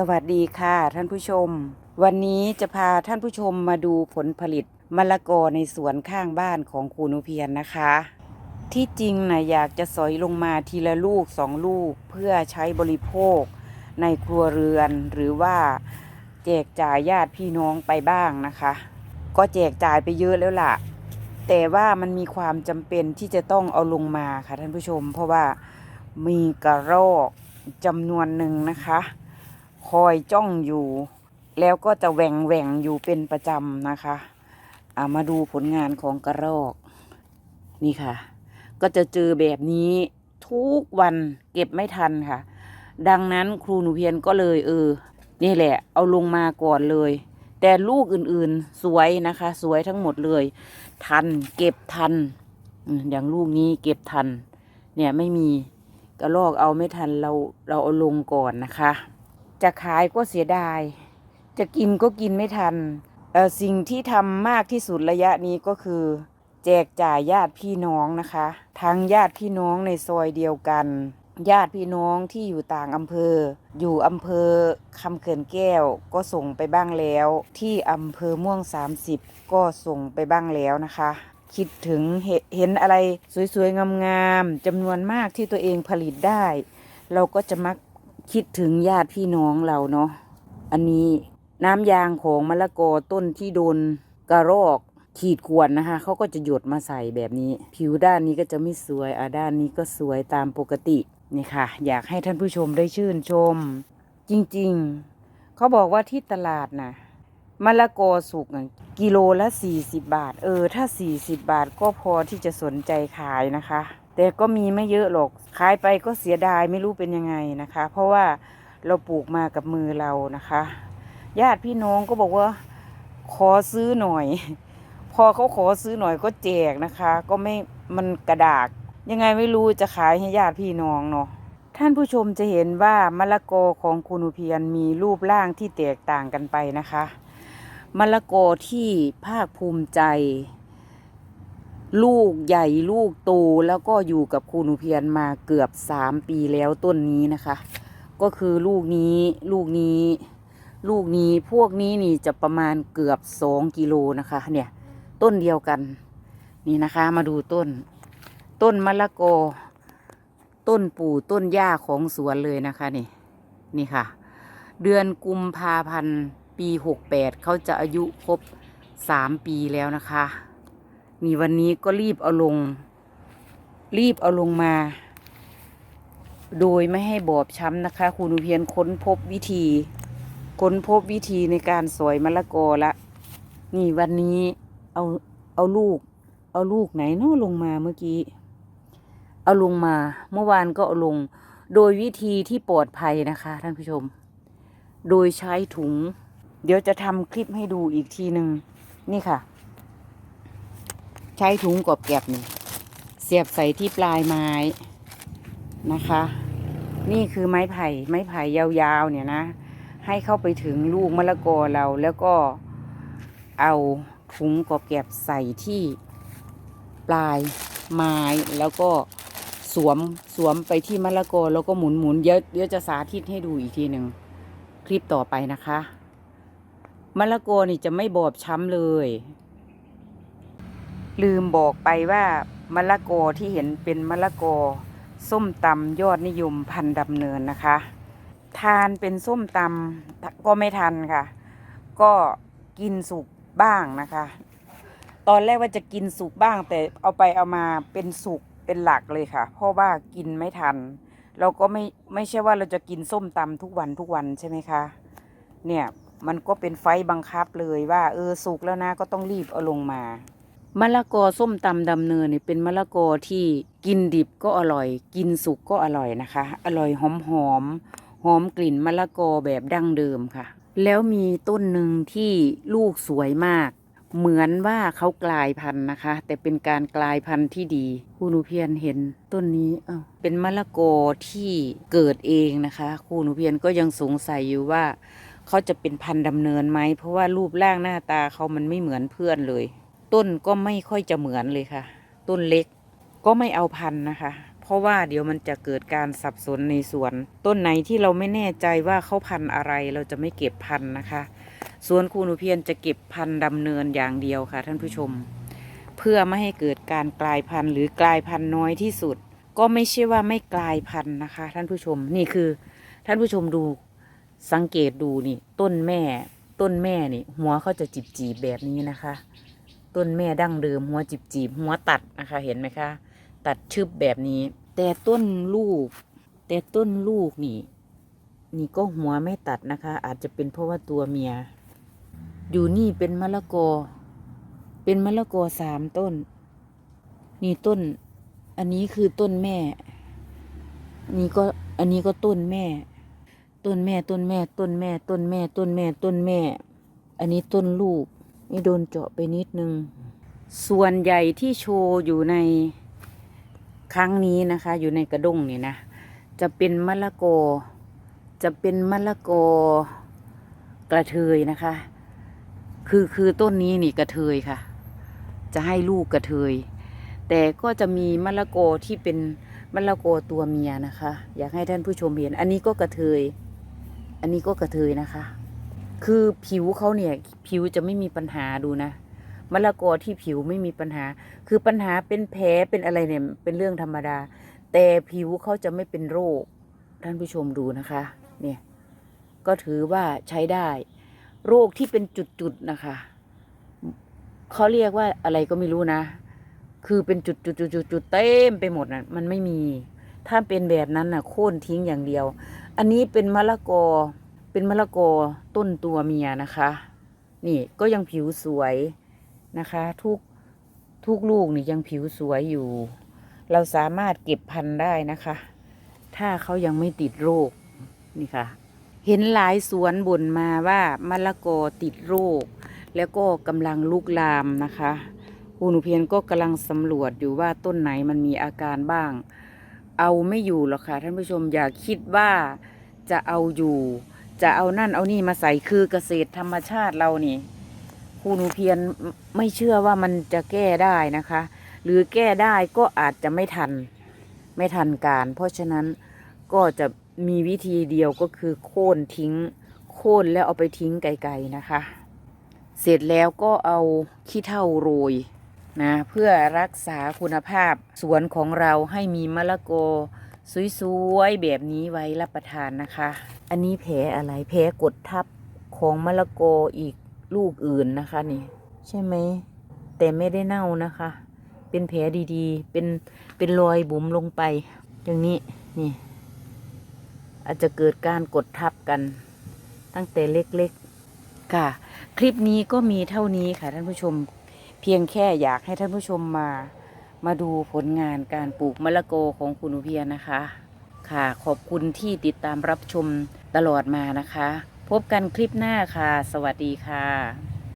สวัสดีค่ะท่านผู้ชม วันนี้จะพาท่านผู้ชมมาดูผลผลิตมะละกอในสวนข้างบ้านของครูนุเพียนนะคะ ที่จริงนะอยากจะสอยลงมาทีละลูกสองลูกเพื่อใช้บริโภค ในครัวเรือน หรือว่าแจกจ่ายญาติพี่น้องไปบ้างนะคะ ก็แจกจ่ายไปเยอะแล้วล่ะ แต่ว่ามันมีความจำเป็นที่จะต้องเอาลงมาค่ะท่านผู้ชม เพราะว่ามีกระรอกจำนวนหนึ่งนะคะ คอยจ้องอยู่ แล้วก็จะแหว่งแหว่งอยู่เป็นประจำนะคะามาดูผลงานของกระรอกนี่ค่ะ ก็จะเจอแบบนี้ทุกวันเก็บไม่ทันค่ะ ดังนั้นครูหนูเพียรก็เลยเออ นี่แหละ เอาลงมาก่อนเลย แต่ลูกอื่นๆสวยนะคะ สวยทั้งหมดเลย ทันเก็บทัน อย่างลูกนี้เก็บทัน เนี่ยไม่มีกระรอกเอาไม่ทันเราเราเอาลงก่อนนะคะ จะขายก็เสียดาย จะกินก็กินไม่ทันเอ่อสิ่งที่ทำมากที่สุดระยะนี้ก็คือ แจกจ่ายญาติพี่น้องนะคะ ทั้งญาติพี่น้องในซอยเดียวกัน ญาติพี่น้องที่อยู่ต่างอำเภอ อยู่อำเภอคำเขื่อนแก้วก็ส่งไปบ้างแล้ว ที่อำเภอม่วง 30 ก็ส่งไปบ้างแล้วนะคะคิดถึงเหเห็นอะไรสวยๆ งามๆจำนวนมากที่ตัวเองผลิตได้ เราก็จะมัก คิดถึงญาติพี่น้องเราเนาะ อันนี้น้ำยางของมะละกอต้นที่โดนกระรอกขีดข่วนนะคะเขาก็จะหยดมาใส่แบบนี้ ผิวด้านนี้ก็จะไม่สวยอะด้านนี้ก็สวยตามปกตินี่ค่ะ อยากให้ท่านผู้ชมได้ชื่นชม จริงๆ เขาบอกว่าที่ตลาดนะมะละกอสุกกิโลละ 40 บาท เออ ถ้า 40 บาทก็พอที่จะสนใจขายนะคะ แต่ก็มีไม่เยอะหรอก ขายไปก็เสียดายไม่รู้เป็นยังไงนะคะ เพราะว่าเราปลูกมากับมือเรานะคะ ญาติพี่น้องก็บอกว่า ขอซื้อหน่อย พอเขาขอซื้อหน่อยก็แจกนะคะ ก็ไม่มันกระดาก ยังไงไม่รู้จะขายให้ญาติพี่น้องเนาะท่านผู้ชมจะเห็นว่ามะละกอของคุณอุเพียรมีรูปร่างที่แตกต่างกันไปนะคะมะละกอที่ภาคภูมิใจ ลูกใหญ่ลูกโตแล้วก็อยู่กับคุณอุเพียรมาเกือบสามปีแล้วต้นนี้นะคะ ก็คือลูกนี้ลูกนี้ ลูกนี้พวกนี้นี่จะประมาณเกือบสองกิโลนะคะ เนี่ย ต้นเดียวกัน นี่นะคะมาดูต้น ต้นมะละกอ ต้นปู่ต้นหญ้าของสวนเลยนะคะนี่นี่ค่ะ เดือนกุมภาพันธ์ปีหกแปดเขาจะอายุครบสามปีแล้วนะคะ นี่วันนี้ก็รีบเอาลง รีบเอาลงมา โดยไม่ให้บอบช้ำนะคะคุณอุเพียรค้นพบวิธี ค้นพบวิธีในการสอยมะละกอละ นี่วันนี้เอาเอาลูก เอาลูกไหนเนาะลงมาเมื่อกี้ เอาลงมา เมื่อวานก็เอาลง โดยวิธีที่ปลอดภัยนะคะท่านผู้ชม โดยใช้ถุง เดี๋ยวจะทำคลิปให้ดูอีกทีหนึ่งนี่ค่ะ ใช้ถุงกบแกบนี่เสียบใส่ที่ปลายไม้นะคะ นี่คือไม้ไผ่ไม้ไผ่ยาวๆเนี่ยนะ ให้เข้าไปถึงลูกมะละกอเราแล้วก็เอาถุงกบแกบใส่ที่ปลายไม้แล้วก็สวมสวมไปที่มะละกอแล้วก็หมุนหมุนเดี๋ยวเดี๋ยวจะสาธิตให้ดูอีกทีหนึ่งคลิปต่อไปนะคะมะละกอนี่จะไม่บอบช้ำเลย ลืมบอกไปว่ามะละกอที่เห็นเป็นมะละกอ ส้มตำยอดนิยมพันธุ์ดำเนินนะคะ ทานเป็นส้มตำก็ไม่ทันค่ะ ก็กินสุกบ้างนะคะ ตอนแรกว่าจะกินสุกบ้าง แต่เอาไปเอามาเป็นสุกเป็นหลักเลยค่ะ เพราะว่ากินไม่ทัน เราก็ไม่ไม่ใช่ว่าเราจะกินส้มตำทุกวันทุกวันใช่ไหมคะ เนี่ยมันก็เป็นไฟบังคับเลยว่า เออสุกแล้วนะก็ต้องรีบเอาลงมา มะละกอส้มตำดำเนินนี่เป็นมะละกอที่กินดิบก็อร่อย กินสุกก็อร่อยนะคะ อร่อยหอมหอมหอมกลิ่นมะละกอแบบดั้งเดิมค่ะ แล้วมีต้นหนึ่งที่ลูกสวยมาก เหมือนว่าเขากลายพันธุ์นะคะ แต่เป็นการกลายพันธุ์ที่ดีครูหนูเพียรเห็นต้นนี้เอ้าเป็นมะละกอที่เกิดเองนะคะครูหนูเพียรก็ยังสงสัยอยู่ว่าเขาจะเป็นพันธุ์ดำเนินไหมเพราะว่ารูปร่างหน้าตาเขามันไม่เหมือนเพื่อนเลย ต้นก็ไม่ค่อยจะเหมือนเลยค่ะ ต้นเล็กก็ไม่เอาพันนะคะ เพราะว่าเดี๋ยวมันจะเกิดการสับสนในสวน ต้นไหนที่เราไม่แน่ใจว่าเขาพันอะไรเราจะไม่เก็บพันนะคะสวนคูนูเพียนจะเก็บพันดำเนินอย่างเดียวค่ะ ท่านผู้ชม เพื่อไม่ให้เกิดการกลายพันธุ์หรือกลายพันธุ์น้อยที่สุด ก็ไม่ใช่ว่าไม่กลายพันธุ์นะคะ ท่านผู้ชมนี่คือ ท่านผู้ชมดูสังเกตดูนี่ ต้นแม่ ต้นแม่นี่ หัวเขาจะจีบจีบแบบนี้นะคะ ต้นแม่ดั้งเดิมหัวจีบจีบๆหัวตัดนะคะ เห็นไหมคะ ตัดชึบแบบนี้ แต่ต้นลูก แต่ต้นลูกนี่ นี่ก็หัวไม่ตัดนะคะ อาจจะเป็นเพราะว่าตัวเมีย อยู่นี่เป็นมะละกอ เป็นมะละกอสามต้น นี่ต้น อันนี้คือต้นแม่ นี่ก็อันนี้ก็ต้นแม่ ต้นแม่ต้นแม่ต้นแม่ต้นแม่ต้นแม่ต้นแม่ อันนี้ต้นลูก นี่โดนเจาะไปนิดนึง ส่วนใหญ่ที่โชว์อยู่ในครั้งนี้นะคะ อยู่ในกระด้งนี่นะ จะเป็นมะละกอจะเป็นมะละกอกระเทยนะคะ คือคือต้นนี้นี่กระเทยค่ะ จะให้ลูกกระเทย แต่ก็จะมีมะละกอที่เป็นมะละกอตัวเมียนะคะ อยากให้ท่านผู้ชมเห็น อันนี้ก็กระเทย อันนี้ก็กระเทยนะคะ คือผิวเขาเนี่ย ผิวจะไม่มีปัญหาดูนะมะละกอที่ผิวไม่มีปัญหา คือปัญหาเป็นแผลเป็นอะไรเนี่ยเป็นเรื่องธรรมดา แต่ผิวเขาจะไม่เป็นโรค ท่านผู้ชมดูนะคะ เนี่ย ก็ถือว่าใช้ได้ โรคที่เป็นจุดๆนะคะ เขาเรียกว่าอะไรก็ไม่รู้นะ คือเป็นจุดจุดจุดจุดจุดเต็มไปหมดนะ่ะ มันไม่มี ถ้าเป็นแบบนั้นน่ะ โค่นทิ้งอย่างเดียว อันนี้เป็นมะละกอ เป็นมะละกอต้นตัวเมียนะคะ นี่ก็ยังผิวสวยนะคะ ทุกทุกลูกนี่ยังผิวสวยอยู่ เราสามารถเก็บพันธุ์ได้นะคะ ถ้าเขายังไม่ติดโรคนี่ค่ะ เห็นหลายสวนบ่นมาว่ามะละกอติดโรค แล้วก็กำลังลุกลามนะคะครูหนูเพียนก็กำลังสำรวจอยู่ว่าต้นไหนมันมีอาการบ้าง เอาไม่อยู่หรอกค่ะท่านผู้ชมอย่าคิดว่าจะเอาอยู่ จะเอานั่นเอานี่มาใส่คือเกษตรธรรมชาติเรานี่ครูหนูเพียนไม่เชื่อว่ามันจะแก้ได้นะคะ หรือแก้ได้ก็อาจจะไม่ทันไม่ทันการ เพราะฉะนั้นก็จะมีวิธีเดียวก็คือโค่นทิ้ง โค่นแล้วเอาไปทิ้งไกลๆนะคะ เสร็จแล้วก็เอาขี้เถ้าโรยนะเพื่อรักษาคุณภาพสวนของเราให้มีมะละกอ สวยๆแบบนี้ไว้รับประทานนะคะ อันนี้แผลอะไรแผลกดทับของมะละกออีกลูกอื่นนะคะนี่ ใช่ไหมแต่ไม่ได้เน่านะคะ เป็นแผลดีๆ เป็นเป็นรอยบุ๋มลงไป อย่างนี้นี่ อาจจะเกิดการกดทับกัน ตั้งแต่เล็กๆค่ะ คลิปนี้ก็มีเท่านี้ค่ะท่านผู้ชม เพียงแค่อยากให้ท่านผู้ชมมา มาดูผลงานการปลูกมะละโกของคุณอุเพียนะคะ ค่ะขอบคุณที่ติดตามรับชมตลอดมานะคะ พบกันคลิปหน้าค่ะ สวัสดีค่ะ